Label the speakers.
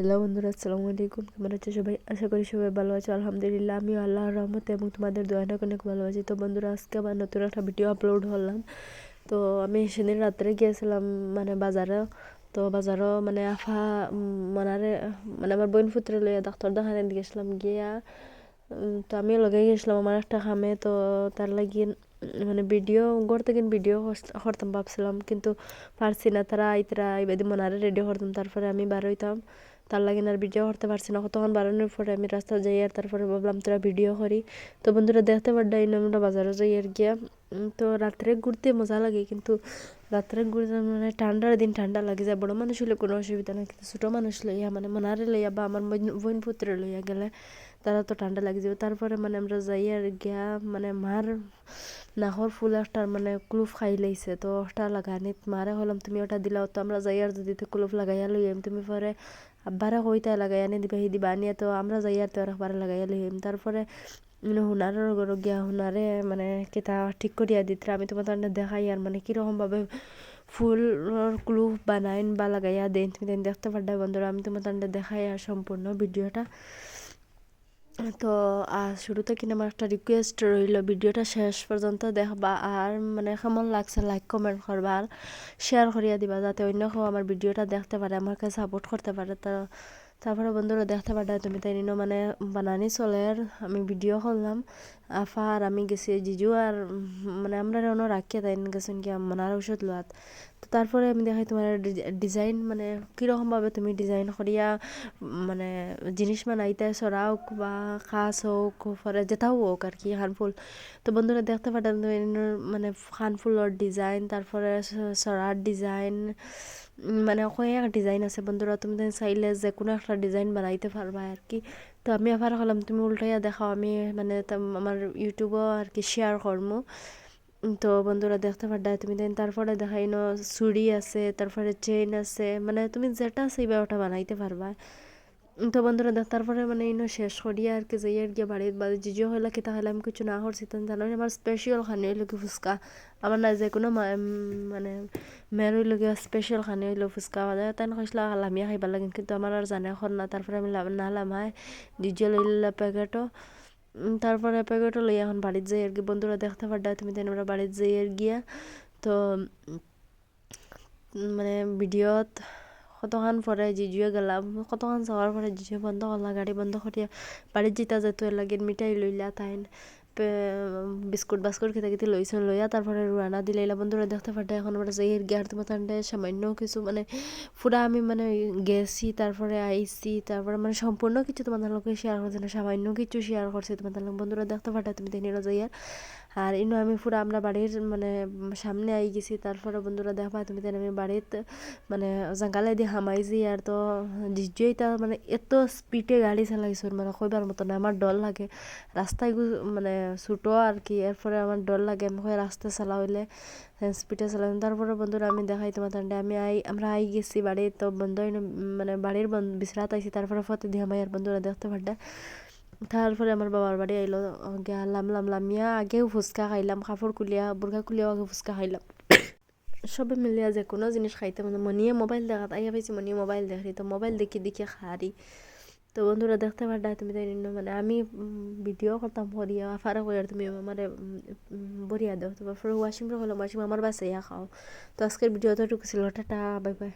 Speaker 1: Hello বন্ধুরা, আসসালামু আলাইকুম। কেমন আছে সবাই? আশা করি সবাই ভালো আছে। আলহামদুলিল্লাহ আমি আল্লাহর রহমতে এবং তোমাদের দোয়া অনেক ভালো আছি। তো বন্ধুরা, আজকে আবার নতুন একটা ভিডিও আপলোড হলাম তো আমি সেদিন রাত্রে গিয়েছিলাম মানে বাজারে। তো বাজারও মানে আফা মনারে মানে আমার বোন পুত্রে লইয়া ডাক্তার দেখানে গেছিলাম গিয়া। তো আমিও লগে গেছিলাম আমার একটা খামে। তো তার লাগিয়ে মানে ভিডিও গড় থেকে ভিডিও করতাম ভাবছিলাম। কিন্তু পারছি না, তারা আইতরা এবার মনারে রেডি করতাম। তারপরে আমি বার হইতাম। তার লাগে আর ভিডিও করতে পারছি না। কতক্ষণ বাড়ানোর পরে আমি রাস্তা যাই আর তারপরে ভাবলাম তোরা ভিডিও করি। তো বন্ধুরা দেখতে পারডাই আমরা বাজারে যাই আর গিয়া। তো রাত্রে ঘুরতে মজা লাগে কিন্তু রাত্রে ঘুরতে মানে ঠান্ডার দিন ঠান্ডা লাগে যায়। বড় মানুষ হলে কোনো অসুবিধা নেই, কিন্তু ছোটো মানুষ লইয়া মানে মনারে লইয়া বা আমার বোন পুত্রে লইয়া গেলে তারা তো ঠান্ডা লাগে যাবে তারপরে মানে আমরা যাই আর গিয়া মানে মার নাহর ফুল একটা মানে ক্লুফ খাই লাইছে তো ওটা লাগানি মারে হলাম তুমি ওটা দিলাও, তো আমরা যাই আর যদি ক্লুফ লাগাইয়া লইম তুমি পরে আব্বারে কইতা লাগাই আনি দিবা দিবা আনিয়া তো আমরা যাই আর তো একবারে লাগাই লইম তারপরে হুনারের গিয়া হুনারে মানে কেতা ঠিক করিয়া দিতে আমি তোমাদের দেখাই আর মানে কীরকমভাবে ফুল ক্লু বানাইন বা লাগাইয়া দেন তুমি দেখতে পারবে বন্ধুরা আমি তোমাদের দেখাই আর সম্পূর্ণ ভিডিওটা তো শুরুতে কিনা আমার একটা রিকোয়েস্ট রইল ভিডিওটা শেষ পর্যন্ত দেখবা আর মানে কেমন লাগছে লাইক কমেন্ট করবা আর শেয়ার করিয়া দিবা, যাতে অন্য কেউ আমার ভিডিওটা দেখতে পারে আমাকে সাপোর্ট করতে পারে তো তারপরে বন্ধুরা দেখতে পারে তুমি তাই নিনো মানে বানানি চলের আমি ভিডিও করলাম আফা আর আমি গেছি জিজু আর মানে আমরা অন্য রাখিয়া তাই গেছেন কি মনার ঔষধ লোয়াত তো তারপরে আমি দেখাই তোমার ডিজাইন মানে কীরকমভাবে তুমি ডিজাইন করিয়া মানে জিনিস বানাইতে সরা হোক বা খাস হোক পরে যেটাও হোক আর কি হানফুল তো বন্ধুরা দেখতে পারেন মানে হানফুলের ডিজাইন, তারপরে সরার ডিজাইন মানে কয়েক ডিজাইন আছে বন্ধুরা তুমি চাইলে যে কোনো একটা ডিজাইন বানাইতে পারবা আর কি তো আমি আবার হলাম তুমি উল্টাইয়া দেখাও আমি মানে আমার ইউটিউবও আর কি শেয়ার করব তো বন্ধুরা দেখতে পারডা তুমি দেন তারপরে দেখাই ন চুড়ি আছে তারপরে চেইন আছে মানে তুমি যেটা চাইবা ওটা বানাইতে পারবা তো বন্ধুরা তারপরে মানে ইনো শেষ করিয়া আর কি, যাই আর গিয়ে বাড়ির বাড়ি জিজিও হইলে খেতে হইলে আমি কিছু না করছি। জানো আমার স্পেশাল খানি হইল কি ফুচকা। আমার না যে কোনো মানে মেয়ের হইল গিয়ে স্পেশাল খানি হইল ফুচকা। বাজা তাই কৈছিলা, লামিয়া লাগে, কিন্তু আমার আর জানে এখন না তারপরে আমি না লামাই জিজিও লইলা প্যাকেটও তারপরে প্যাকেটও লই এখন বাড়ির যাই আর কি, বন্ধুরা, দেখতে পারডা তুমি তাই আমরা যাই আর গিয়া। তো মানে ভিডিওত কতক্ষণ পরে জিজুয়ে গেলাম কতক্ষণ যাওয়ার পরে জিজুয়ে বন্ধ করলা গাড়ি বন্ধ করিয়া বাড়ির জিতা যেত লাগে মিঠাই লইলা তাইন বিস্কুট বাস্কুট খেতে খেতে লইছেন লইয়া তারপরে রানা দিলাইলা বন্ধুরা দেখতে পারতে এখন আমরা যাই গিয়ার তোমার সামান্য কিছু মানে পুরা আমি মানে গেছি তারপরে আইসি তারপরে মানে সম্পূর্ণ কিছু তোমাদের লোকে শেয়ার করছে না সামান্য কিছু শেয়ার করছে তোমাদের লোক বন্ধুরা দেখতে পারতে তুমি দেখে যাই আর ইনো আমি পুরো আমরা বাড়ির মানে সামনে আই গেছি তারপরে বন্ধুরা দেখবা তুমি তাই আমি বাড়িতে মানে জাঙ্গালে দিয়ে হামাইছি আর তো জিজুই তা মানে এত স্পিডে গাড়ি চালাইছো মানে কইবার মতো না আমার ডর লাগে রাস্তায় মানে ছোটো আর কি এরপরে আমার ডর লাগে, আমি রাস্তা চালা হইলে স্পিডে চালাম। তারপরে বন্ধুরা আমি দেখাই তোমার তান্ডে আমি আই, আমরা আই গেছি বাড়ি তো বন্ধু মানে বাড়ির বিছরাত আইছি, তারপরে ফতে দিয়ে আমার বন্ধুরা দেখতে পারটা তারপরে আমার বাবার বাড়ি আইলো লাম লামিয়া আগেও ফুচকা খাইলাম, কাপড় কুলিয়া বুর্গা কুলিয়াও আগে ফুচকা খাইলাম। সবে মিলিয়া যে কোনো জিনিস খাইতে মানে মনিয়ে মোবাইল দেখাত, আইয়া পাইছি মনিয়ে মোবাইল দেখি তো মোবাইল দেখি দেখি খারি। তো বন্ধুরা দেখতে পারডা তুমি তাই মানে আমি ভিডিও করতাম হরিয়া ফারা করি আর তুমি আমার বরিয়া দাও। তারপরে ওয়াশিং হলো ওয়াশিং আমার বাসাইয়া খাও। তো আজকের ভিডিও তো টুকু টাটা বাই বাই